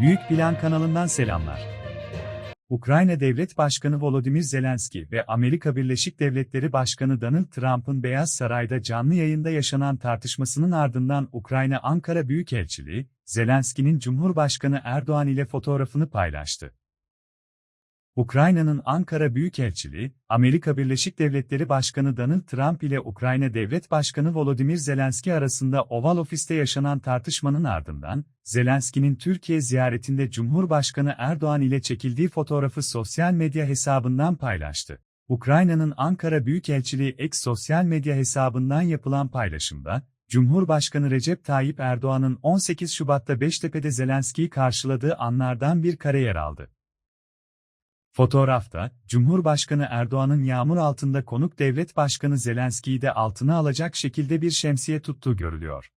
Büyük Plan kanalından selamlar. Ukrayna Devlet Başkanı Volodymyr Zelenski ve Amerika Birleşik Devletleri Başkanı Donald Trump'ın Beyaz Saray'da canlı yayında yaşanan tartışmasının ardından Ukrayna Ankara Büyükelçiliği, Zelenski'nin Cumhurbaşkanı Erdoğan ile fotoğrafını paylaştı. Ukrayna'nın Ankara Büyükelçiliği, Amerika Birleşik Devletleri Başkanı Donald Trump ile Ukrayna Devlet Başkanı Volodymyr Zelenski arasında Oval Ofis'te yaşanan tartışmanın ardından, Zelenski'nin Türkiye ziyaretinde Cumhurbaşkanı Erdoğan ile çekildiği fotoğrafı sosyal medya hesabından paylaştı. Ukrayna'nın Ankara Büyükelçiliği X sosyal medya hesabından yapılan paylaşımda, Cumhurbaşkanı Recep Tayyip Erdoğan'ın 18 Şubat'ta Beştepe'de Zelenski'yi karşıladığı anlardan bir kare yer aldı. Fotoğrafta, Cumhurbaşkanı Erdoğan'ın yağmur altında konuk devlet başkanı Zelenski'yi de altına alacak şekilde bir şemsiye tuttuğu görülüyor.